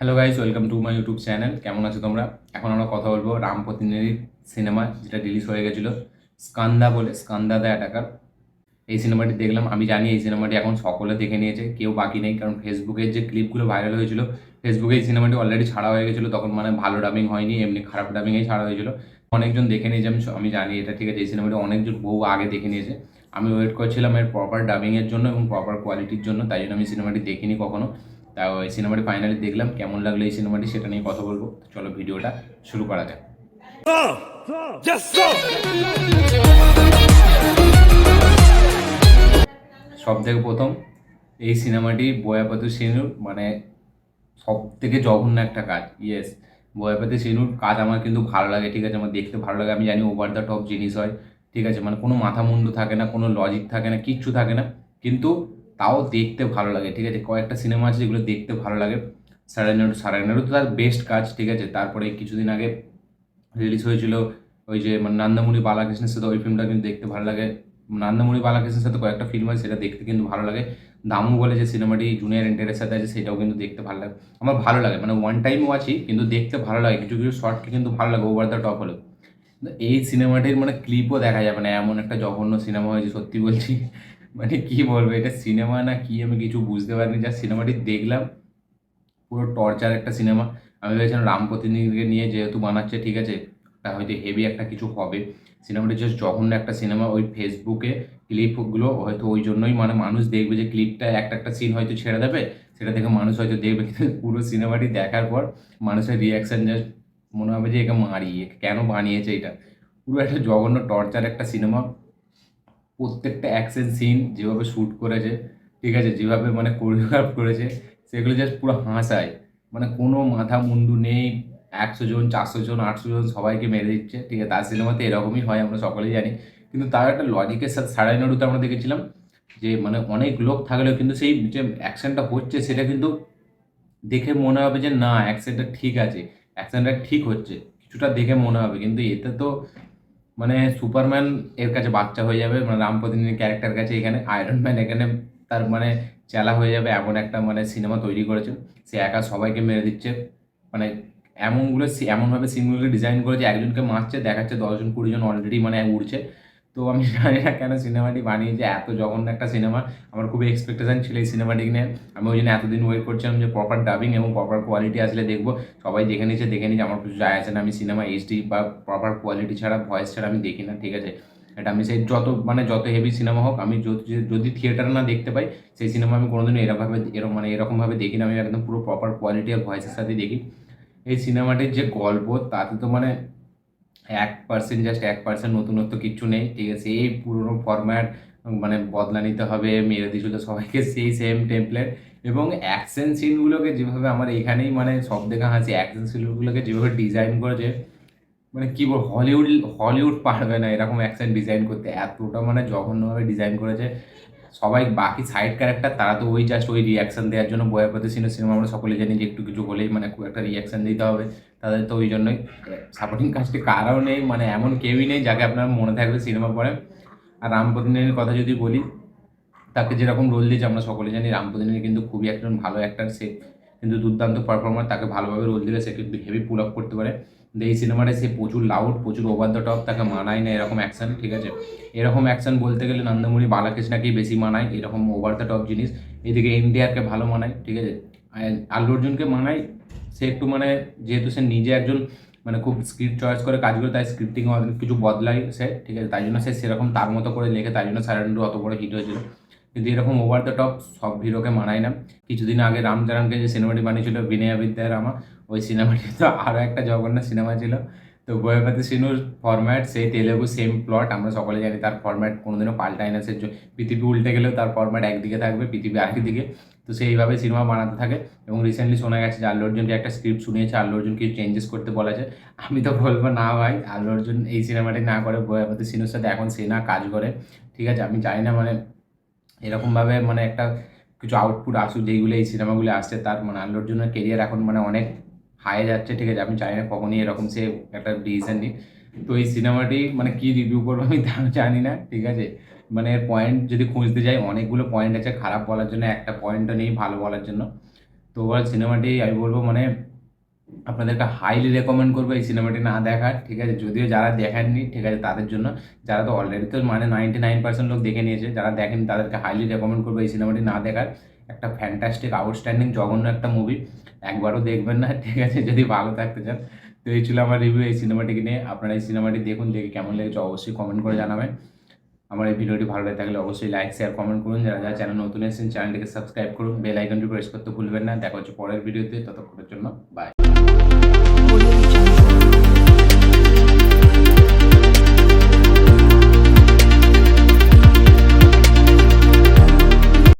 Hello guys welcome to my YouTube channel কেমন আছো তোমরা? এখন আমরা কথা বলব রাম প্রতিনিধির সিনেমা যেটা রিলিজ হয়ে গেছিল। স্কান্দা বলে, স্কান্দা দ্য অ্যাটাকার এই সিনেমাটি দেখলাম। আমি জানি এই সিনেমাটি এখন সকলে দেখে নিয়েছে, কেউ বাকি নেই। কারণ ফেসবুকের যে ক্লিপগুলো ভাইরাল হয়েছিল ফেসবুকে এই সিনেমাটি অলরেডি ছাড়া হয়ে গেছিল। তখন মানে ভালো ডাবিং হয়নি, এমনি খারাপ ডাবিংয়েই ছাড়া হয়েছিল। অনেকজন দেখে নিয়েছে, আমি আমি জানি এটা। ঠিক আছে, এই সিনেমাটি অনেকজন বহু আগে দেখে নিয়েছে। আমি ওয়েট করছিলাম এর প্রপার ডাবিংয়ের জন্য এবং প্রপার কোয়ালিটির জন্য। তাই জন্য আমি সিনেমাটি দেখিনি কখনো। তা ওই সিনেমাটি ফাইনালি দেখলাম। কেমন লাগল এই সিনেমাটি সেটা নিয়ে কথা বলব। চলো ভিডিওটা শুরু করা যাক। সব থেকে প্রথম, এই সিনেমাটি বয়াপাতু সিনুর মানে সব থেকে জঘন্য একটা কাজ। ইয়েস বয়াপাতু সিনুর কাজ আমার কিন্তু ভালো লাগে, ঠিক আছে? আমার দেখতে ভালো লাগে। আমি জানি ওভার দ্য টপ জিনিস হয়, ঠিক আছে? মানে কোনো মাথা মুন্ডু থাকে না, কোনো লজিক থাকে না, কিচ্ছু থাকে না। কিন্তু তাও দেখতে ভালো লাগে, ঠিক আছে? কয়েকটা সিনেমা আছে যেগুলো দেখতে ভালো লাগে। সারানাড়ু সারানাড়ু তো তার বেস্ট কাজ, ঠিক আছে? তারপরে কিছুদিন আগে রিলিজ হয়েছিল ওই যে মানে নন্দমুনি বালাকৃষ্ণের সাথে ওই ফিল্মটা কিন্তু দেখতে ভালো লাগে। নন্দমুনি বালাকৃষ্ণের সাথে কয়েকটা ফিল্ম আছে সেটা দেখতে কিন্তু ভালো লাগে। দামু বলে যে সিনেমাটি জুনিয়র এন্টারের সাথে আছে, সেটাও কিন্তু দেখতে ভালো লাগে। আমার ভালো লাগে মানে ওয়ান টাইম ওয়াচই কিন্তু দেখতে ভালো লাগে। কিছু কিছু শর্টকে কিন্তু ভালো লাগে ওভার দ্য টপ হলো এই সিনেমাটির মানে ক্লিপও দেখা যাবে না এমন একটা জঘন্য সিনেমা হয়েছে, সত্যি বলছি। মানে কি বলব, এটা সিনেমা না কি আমি কিছু বুঝতে পারিনি যা সিনেমাটি দেখলাম। পুরো টর্চার একটা সিনেমা আমি ভেবেছিলাম রাম প্রতিনিধিকে নিয়ে যেহেতু বানাচ্ছে, ঠিক আছে তা হয়তো হেভি একটা কিছু হবে। সিনেমাটি জাস্ট জঘন্য একটা সিনেমা ওই ফেসবুকে ক্লিপগুলো হয়তো ওই জন্যই মানে মানুষ দেখবে যে ক্লিপটা একটা একটা সিন হয়তো ছেড়ে দেবে, সেটা দেখে মানুষ হয়তো দেখবে, কিন্তু পুরো সিনেমাটি দেখার পর মানুষের রিয়াকশান জাস্ট মনে হবে যে একে মারি একে কেন বানিয়েছে এটা? পুরো একটা জঘন্য টর্চার একটা সিনেমা প্রত্যেকটা অ্যাকশন সিন যেভাবে শ্যুট করেছে, ঠিক আছে? যেভাবে মানে কোরিওগ্রাফ করেছে, সেগুলো জাস্ট পুরো হাসায়। মানে কোনো মাথা মুন্ডু নেই, একশো জন, চারশো জন, আটশো জন সবাইকে মেরে দিচ্ছে, ঠিক আছে? তার সিনেমাতে এরকমই হয়, আমরা সকলেই জানি। কিন্তু তার একটা লজিকের সাথে সাড়াই নাড়ুতে আমরা দেখেছিলাম যে মানে অনেক লোক থাকলেও কিন্তু সেই যে অ্যাকশনটা হচ্ছে, সেটা কিন্তু দেখে মনে হবে যে, না অ্যাকশনটা ঠিক আছে। অ্যাকশনটা ঠিক হচ্ছে। কিছুটা দেখে মনে হবে, কিন্তু এতে তো মানে সুপারম্যান এর কাছে বাচ্চা হয়ে যাবে মানে রাম প্রতিনিধি ক্যারেক্টার কাছে এখানে, আয়রন ম্যান এখানে তার মানে চেলা হয়ে যাবে, এমন একটা মানে সিনেমা তৈরি করেছে। সে একা সবাইকে মেরে দিচ্ছে। মানে এমনগুলো এমনভাবে সিনগুলোকে ডিজাইন করেছে, একজনকে মারছে, দেখাচ্ছে দশজন কুড়িজন অলরেডি মানে উড়ছে। তো আমি জানি না কেন সিনেমাটি বানিয়েছে এত জঘন্য একটা সিনেমা। আমার খুবই এক্সপেকটেশন ছিল এই সিনেমাটি নিয়ে। আমি ওই জন্য এতদিন ওয়েট করছিলাম যে প্রপার ডাবিং এবং প্রপার কোয়ালিটি আসলে দেখব। সবাই দেখে নিচ্ছে দেখে নিচ্ছে আমার কিছু যায় আছে না। আমি সিনেমা এইচডি বা প্রপার কোয়ালিটি ছাড়া ভয়েস ছাড়া আমি দেখি না, ঠিক আছে? এটা আমি সেই যত মানে যত হেভি সিনেমা হোক, আমি যদি থিয়েটারে না দেখতে পাই, সেই সিনেমা আমি কোনোদিনও এরকমভাবে এরকম মানে এরকমভাবে দেখি না। আমি একদম পুরো প্রপার কোয়ালিটি আর ভয়েসের সাথে দেখি। এই সিনেমাটির যে গল্প, তাতে তো মানে এক পার্সেন্ট জাস্ট এক পার্সেন্ট নতুনত্ব কিচ্ছু নেই, ঠিক আছে? এই পুরোনো ফরম্যাট মানে বদলা নিতে হবে, মেরে দিয়েছিল সবাইকে সেই সেম টেমপ্লেট এবং অ্যাকশন সিনগুলোকে যেভাবে আমার এখানেই মানে সব দেখা হাসি অ্যাকশন সিনগুলোকে যেভাবে ডিজাইন করেছে মানে কী বল হলিউড হলিউড পারবে না এরকম অ্যাকশন ডিজাইন করতে। এতটা মানে জঘন্যভাবে ডিজাইন করেছে। সবাই বাকি সাইড ক্যারেক্টার তারা তো ওই জাস্ট ওই রিয়াকশন দেওয়ার জন্য বয়াপতি সিনেমা সিনেমা আমরা সকলে জানি যে একটু কিছু হলেই মানে খুব একটা রিয়াকশন দিতে হবে। তাদের তো ওই জন্যই সাপোর্টিং কাজটি কারাও নেই মানে এমন কেউই নেই যাকে আপনার মনে থাকবে সিনেমা পরে আর রাম প্রতিনিধির কথা যদি বলি, তাকে যেরকম রোল দিয়েছে আমরা সকলে জানি, রাম প্রতিনিধি কিন্তু খুবই একজন ভালো অ্যাক্টার সে কিন্তু দুর্দান্ত পারফর্মার তাকে ভালোভাবে রোল দিলে, সে কিন্তু হেভি পুল আপ করতে পারে। কিন্তু এই সিনেমাটায় সে প্রচুর লাউড প্রচুর ওভার দ্য টপ তাকে মানায় না, এরকম অ্যাকশন ঠিক আছে? এরকম অ্যাকশন বলতে গেলে নন্দমুনি বালাকৃষ্ণাকেই বেশি মানায়, এরকম ওভার দ্য টপ জিনিস। এদিকে এনডিআরকে ভালো মানায়, ঠিক আছে? আল্লু অর্জুনকে মানায়, সে একটু মানে যেহেতু সে নিজে একজন মানে খুব স্ক্রিপ্ট চয়েস করে কাজ করে, তাই স্ক্রিপ্টিং কিছু বদলায় সে, ঠিক আছে? তাই জন্য সে সেরকম তার মতো করে লেখে, তাই জন্য সারান্ডু অত বড় হিট হয়েছিল। কিন্তু এরকম ওভার দ্য টপ সব হিরোকে মানায় না। কিছুদিন আগে রাম রামচরণকে যে সিনেমাটি বানিয়েছিল, বিনয়া বিদ্যার রামা ওই সিনেমাটি তো আরও একটা জঘন্য সিনেমা ছিল। তো বয়পাতি সিনুর ফরম্যাট সেই তেলেগু সেম প্লট আমরা সকলে জানি তার ফরম্যাট কোনোদিনও পাল্টায় না। সে পৃথিবী উল্টে গেলেও তার ফরম্যাট একদিকে থাকবে, পৃথিবী আরেকদিকে। তো সেইভাবে সিনেমা বানাতে থাকে এবং রিসেন্টলি শোনা গেছে যে আল্লু অর্জুনকে একটা স্ক্রিপ্ট শুনিয়েছে, আল্লু অর্জুন কিছু চেঞ্জেস করতে বলেছে। আমি তো বলব না ভাই, আল্লু অর্জুন এই সিনেমাটি না করে বয়াপতি সিনুর সাথে এখন সে না কাজ করে। ঠিক আছে, আমি জানি না মানে এরকমভাবে মানে একটা কিছু আউটপুট আসুক, যেইগুলো এই সিনেমাগুলো আসছে, তার মানে আল্লু অর্জুনের কেরিয়ার এখন মানে অনেক হায়ে যাচ্ছে, ঠিক আছে? আমি চাই না কখনই এরকম সে একটা ডিসিশন নিই তো এই সিনেমাটি মানে কি রিভিউ করব আমি তাও জানি না, ঠিক আছে? মানে এর পয়েন্ট যদি খুঁজতে যাই, অনেকগুলো পয়েন্ট আছে, খারাপ বলার জন্য একটা পয়েন্টও নেই, ভালো বলার জন্য। তো ওভারঅল সিনেমাটি আমি বলব মানে আপনাদেরকে হাইলি রেকমেন্ড করব এই সিনেমাটি না দেখার, ঠিক আছে? যদিও যারা দেখেননি, ঠিক আছে, তাদের জন্য। যারা তো অলরেডি তো মানে নাইনটি নাইন পার্সেন্ট লোক দেখে নিয়েছে, যারা দেখেন তাদেরকে হাইলি রেকমেন্ড করব এই সিনেমাটি না দেখার। একটা ফ্যান্টাস্টিক আউটস্ট্যান্ডিং জঘন্য একটা মুভি একবারও দেখবেন না, ঠিক আছে? যদি ভালো থাকতে চান। তো এই ছিল আমার রিভিউ এই সিনেমাটিকে নিয়ে। আপনারা এই সিনেমাটি দেখুন, দেখে কেমন লেগেছে অবশ্যই কমেন্ট করে জানাবেন। আমার এই ভিডিওটি ভালো লাগে থাকলে অবশ্যই লাইক শেয়ার কমেন্ট করুন। যারা যারা চ্যানেল নতুন এসেছেন চ্যানেলটিকে সাবস্ক্রাইব করুন। বেল আইকনটি প্রেস করতে ভুলবেন না। দেখা হচ্ছে পরের ভিডিওতে। ততক্ষণের জন্য বাই.